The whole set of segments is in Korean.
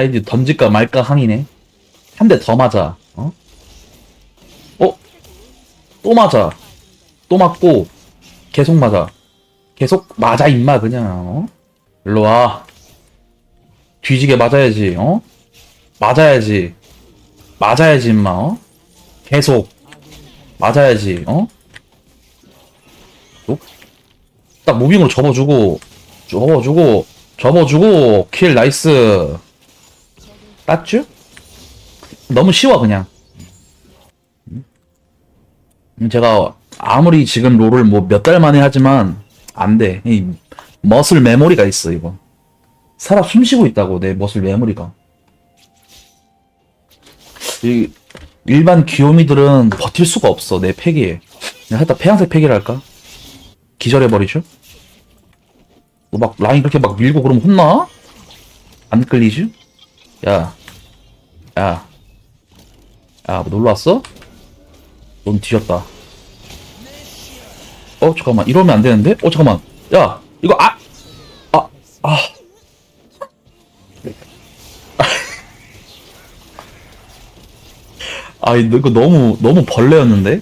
하이드 던질까 말까 항이네. 한 대 더 맞아. 어? 어? 또 맞아. 또 맞고 계속 맞아. 계속 맞아 임마 그냥. 어? 일로 와. 뒤지게 맞아야지. 어? 맞아야지. 맞아야지 임마. 어? 계속 맞아야지. 어? 어? 딱 무빙으로 접어주고 접어주고 접어주고 킬 나이스 땄쥬? 너무 쉬워 그냥 음, 제가 아무리 지금 롤을 뭐 몇 달 만에 하지만 안 돼 이 머슬 메모리가 있어 이거 살아 숨쉬고 있다고 내 머슬 메모리가 이 일반 귀요미들은 버틸 수가 없어 내 패기에 살짝 폐양색 패기를 할까? 기절해 버리죠? 너 막 라인 그렇게 막 밀고 그러면 혼나? 안 끌리죠? 야, 야, 야, 뭐 놀러 왔어? 넌 뒤졌다. 어, 잠깐만, 이러면 안 되는데? 어, 잠깐만, 야, 이거, 아, 아, 아. 아, 이거 너무, 너무 벌레였는데?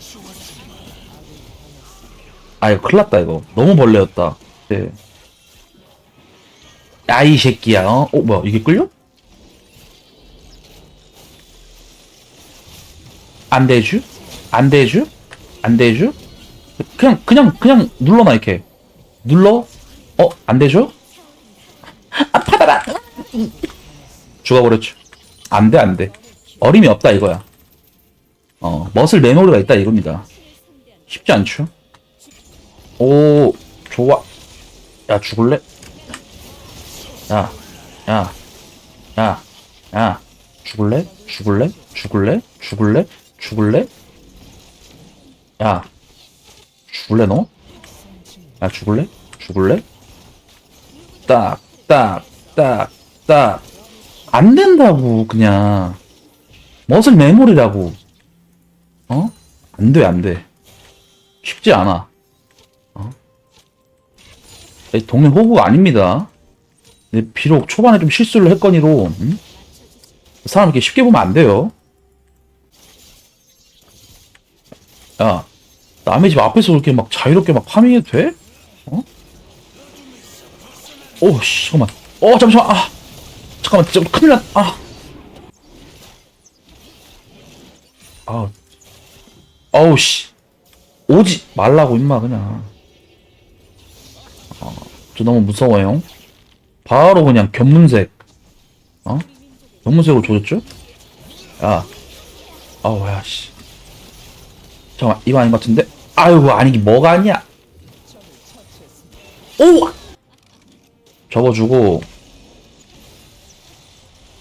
아, 이거 큰일 났다, 이거. 너무 벌레였다. 네. 야, 이 새끼야, 어? 어, 뭐야, 이게 끌려? 안 되죠? 안 되죠? 안 되죠? 그냥, 그냥, 그냥 눌러놔, 이렇게. 눌러? 어, 안 되죠? 아파라! 죽어버렸죠. 안 돼, 안 돼. 어림이 없다, 이거야. 어, 멋을 메모리가 있다, 이겁니다. 쉽지 않죠? 오, 좋아. 야, 죽을래? 야, 야, 야, 야, 죽을래? 죽을래? 죽을래? 죽을래? 죽을래? 야, 죽을래 너? 야, 죽을래? 죽을래? 딱, 딱, 딱, 딱. 안 된다고, 그냥. 멋을 메모리라고. 어? 안 돼, 안 돼. 쉽지 않아. 어? 이 동네 호구가 아닙니다. 네, 비록 초반에 좀 실수를 했거니로 음? 사람 이렇게 쉽게 보면 안 돼요. 야, 남의 집 앞에서 그렇게 막 자유롭게 막 파밍해도 돼? 어? 오, 씨, 잠깐만. 어, 잠시만. 아, 잠깐만. 진짜 큰일 났. 아, 아, 어우 씨, 오지 말라고 임마 그냥. 아, 저 너무 무서워요. 바로 그냥 견문색. 어? 견문색으로 조졌죠? 야. 아우, 야, 씨. 잠깐만, 이거 아닌 것 같은데? 아이고, 아니긴 뭐가 아니야. 오! 접어주고.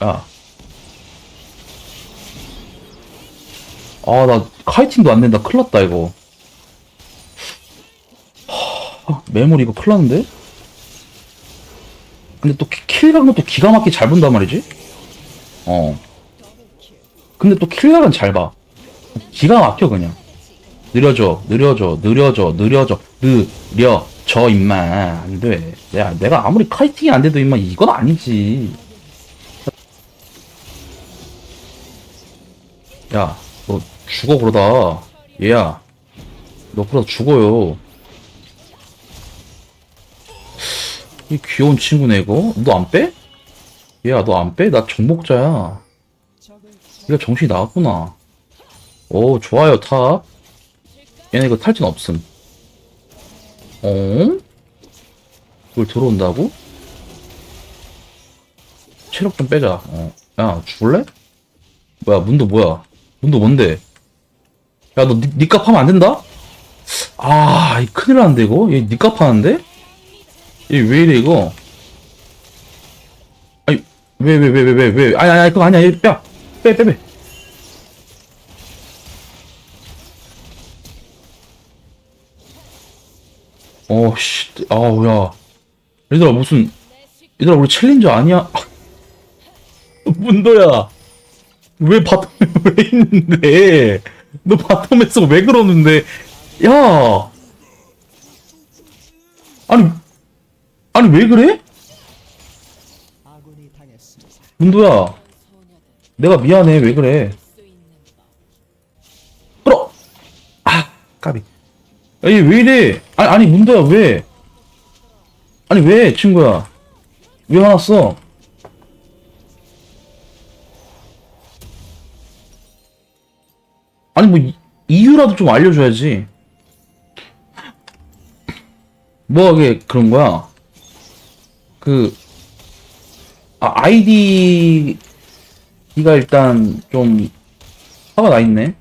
야. 아, 나 카이팅도 안 된다. 큰일 났다, 이거. 하, 메모리 이거 큰일 났는데? 근데 또 킬각은 또 기가 막히게 잘 본단 말이지? 어. 근데 또 킬각은 잘 봐. 기가 막혀, 그냥. 느려져, 느려져, 느려져, 느려져, 느려져, 임마. 안 돼. 야, 내가 아무리 카이팅이 안 돼도 임마, 이건 아니지. 야, 너 죽어, 그러다. 얘야. 너 그러다 죽어요. 이 귀여운 친구네 이거 너 안 빼? 얘야 너 안 빼? 나 정복자야 얘가 정신이 나갔구나 오 좋아요 탑 얘네 이거 탈진 없음 어? 이걸 들어온다고? 체력 좀 빼자 어. 야 죽을래? 뭐야 문도 뭐야 문도 뭔데 야너 니값 하면 안 된다? 아, 이 큰일 났는데, 이거? 얘 니값 하는데? 얘 왜 이래 이거? 아니 왜 왜 왜 왜 왜 왜? 아니 아니 그거 아니야 얘 야! 빼빼 빼. 어 씨 아우 야 얘들아 무슨 얘들아 우리 챌린저 아니야? 문도야 왜 바텀에 왜 있는데? 너 바텀에서 왜 그러는데? 야 아니 아니 왜 그래? 문도야, 내가 미안해. 왜 그래? 끌어! 아, 까비. 야, 얘 왜 이래? 아니, 아니, 문도야, 왜? 아니, 왜, 친구야? 왜 화났어? 아니, 뭐, 이- 이유라도 좀 알려줘야지. 뭐하게 그런 거야? 그, 아, 아이디가 일단 좀 화가 나 있네.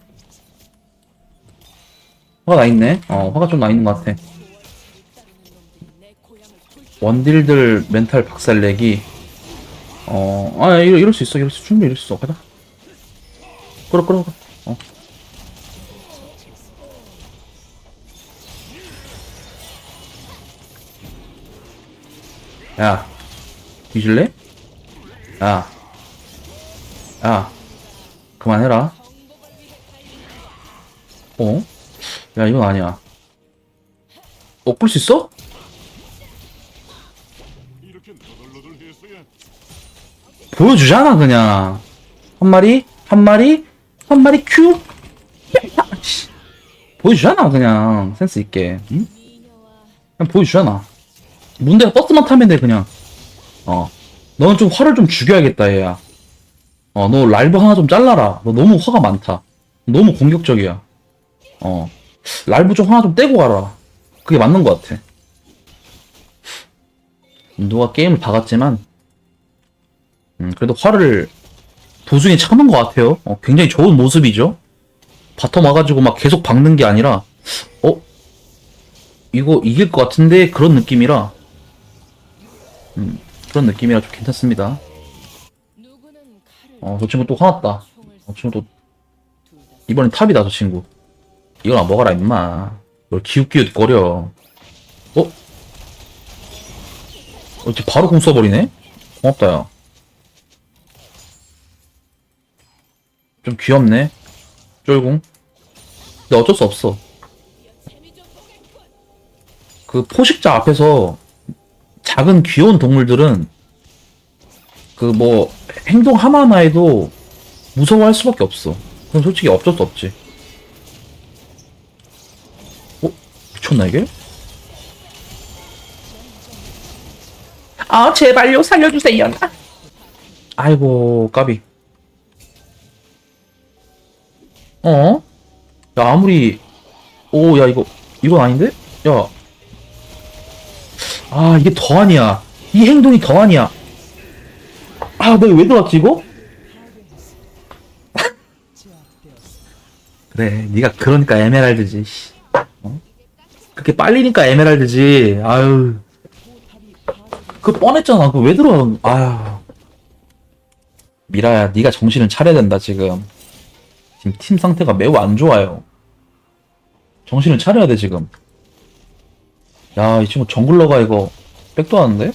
화가 나 있네. 어, 화가 좀 나 있는 것 같아. 원딜들 멘탈 박살내기. 어, 아, 이럴, 이럴 수 있어. 이럴 수, 충분히 이럴 수 있어. 가자. 끌어, 끌어, 끌어. 어. 야, 뒤질래? 야, 야, 그만해라. 어? 야, 이건 아니야. 어, 끌수 있어? 보여주잖아, 그냥. 한 마리, 한 마리, 한 마리 큐. 씨. 보여주잖아, 그냥. 센스 있게. 응? 그냥 보여주잖아. 문제가 버스만 타면 돼, 그냥. 어. 너는 좀 화를 좀 죽여야겠다, 얘야. 어, 너 랄브 하나 좀 잘라라. 너 너무 화가 많다. 너무 공격적이야. 어. 랄브 좀 하나 좀 떼고 가라. 그게 맞는 것 같아. 누가 게임을 박았지만, 음, 그래도 화를 도중에 참은 것 같아요. 어, 굉장히 좋은 모습이죠. 바텀 와가지고 막 계속 박는 게 아니라, 어? 이거 이길 것 같은데? 그런 느낌이라, 음, 그런 느낌이라 좀 괜찮습니다. 어, 저 친구 또 화났다. 어, 저 친구 또, 이번엔 탑이다, 저 친구. 이거나 먹어라, 임마. 뭘 기웃기웃 거려. 어? 어, 이제 바로 공 써버리네? 고맙다, 야. 좀 귀엽네. 쫄궁. 근데 어쩔 수 없어. 그 포식자 앞에서 작은 귀여운 동물들은 그 뭐 행동 하나하나에도 무서워할 수밖에 없어. 그건 솔직히 어쩔 수 없지. 미쳤나 이게? 아 제발요 살려주세요. 아이고 까비. 어? 야, 아무리, 오, 야, 이거, 이건 아닌데? 야. 아, 이게 더 아니야. 이 행동이 더 아니야. 아, 내가 왜 들어왔지, 이거? 그래, 네가 그러니까 에메랄드지, 씨. 어? 그렇게 빨리니까 에메랄드지. 아유. 그 뻔했잖아. 그 왜 들어와? 아유. 미라야, 네가 정신을 차려야 된다, 지금. 지금 팀 상태가 매우 안 좋아요. 정신을 차려야 돼, 지금. 야, 이 친구 정글러가 이거 백도 하는데?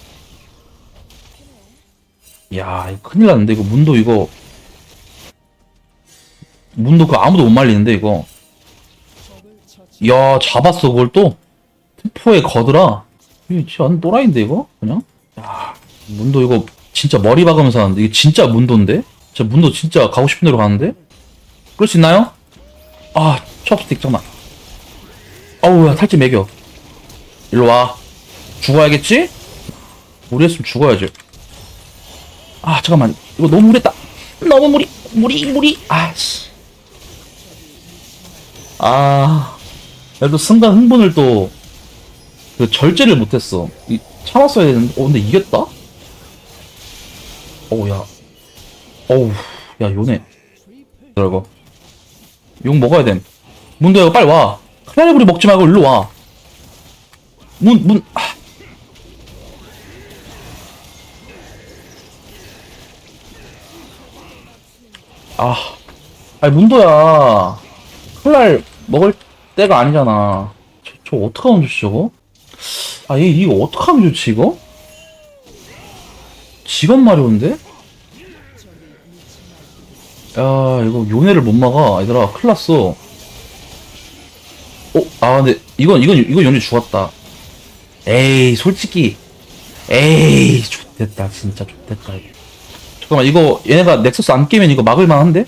야, 이거 큰일 났는데, 이거 문도 이거. 문도 그 아무도 못 말리는데, 이거. 야, 잡았어, 그걸 또? 트포에 거드라? 완전 또라이인데, 이거? 그냥? 야, 문도 이거 진짜 머리 박으면서 하는데, 이게 진짜 문도인데? 진짜 문도 진짜 가고 싶은 대로 가는데? 끌수 있나요? 아, 첩스틱, 잠깐만. 어우, 야, 탈진 매겨. 일로 와. 죽어야겠지? 무리 했으면 죽어야지. 아, 잠깐만. 이거 너무 무리했다. 너무 무리, 무리, 무리. 아, 씨. 아. 그래도 순간 흥분을 또, 그 절제를 못했어. 이, 참았어야 되는데, 어, 근데 이겼다? 어우, 야. 어우, 야, 요네. 들어가. 욕 먹어야 됨. 문도야, 이거 빨리 와. 클라리브리 먹지 말고 일로 와. 문, 문, 아. 아. 아니, 문도야. 클랄 먹을 때가 아니잖아. 저, 저 어떡하면 좋지, 저거? 아, 얘 이거 어떡하면 좋지, 이거? 직원 마려운데? 야, 이거 요네를 못 막아. 얘들아, 큰일 났어. 어, 아, 근데, 이건, 이건, 이건 요네 죽었다. 에이, 솔직히. 에이, 좋됐다. 진짜 좋됐다. 잠깐만 이거 얘네가 넥서스 안 깨면 이거 막을 만한데?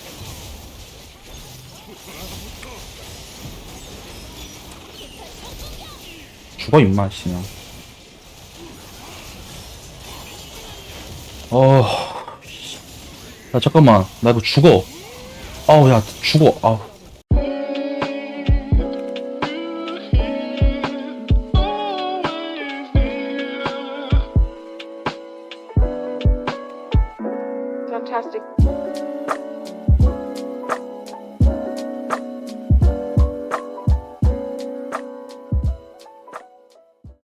죽어 임마 씨 그냥. 어. 씨. 야 잠깐만 나 이거 죽어. 아우 야 죽어. 아우.